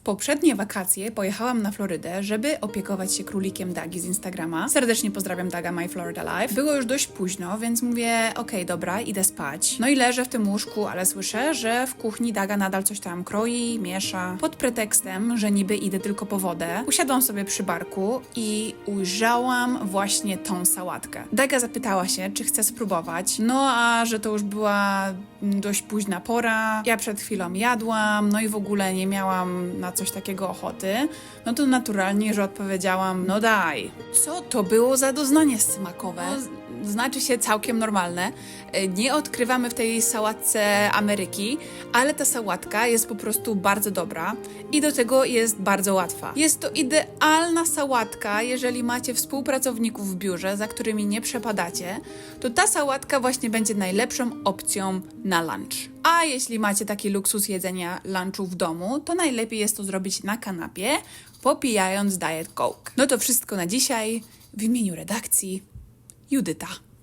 W poprzednie wakacje pojechałam na Florydę, żeby opiekować się królikiem Dagi z Instagrama. Serdecznie pozdrawiam Daga My Florida Life. Było już dość późno, więc mówię, okej, dobra, idę spać. No i leżę w tym łóżku, ale słyszę, że w kuchni Daga nadal coś tam kroi, miesza. Pod pretekstem, że niby idę tylko po wodę, usiadłam sobie przy barku i ujrzałam właśnie tą sałatkę. Daga zapytała się, czy chcę spróbować, no a że to już była dość późna pora, ja przed chwilą jadłam, no i w ogóle nie miałam na coś takiego ochoty, no to naturalnie, że odpowiedziałam, no daj. Co to było za doznanie smakowe? No, znaczy się całkiem normalne. E, Nie odkrywamy w tej sałatce Ameryki, ale ta sałatka jest po prostu bardzo dobra i do tego jest bardzo łatwa. Jest to idealna sałatka, jeżeli macie współpracowników w biurze, za którymi nie przepadacie, to ta sałatka właśnie będzie najlepszą opcją na lunch. A jeśli macie taki luksus jedzenia lunchu w domu, to najlepiej jest to zrobić na kanapie, popijając Diet Coke. No to wszystko na dzisiaj. W imieniu redakcji Judyta.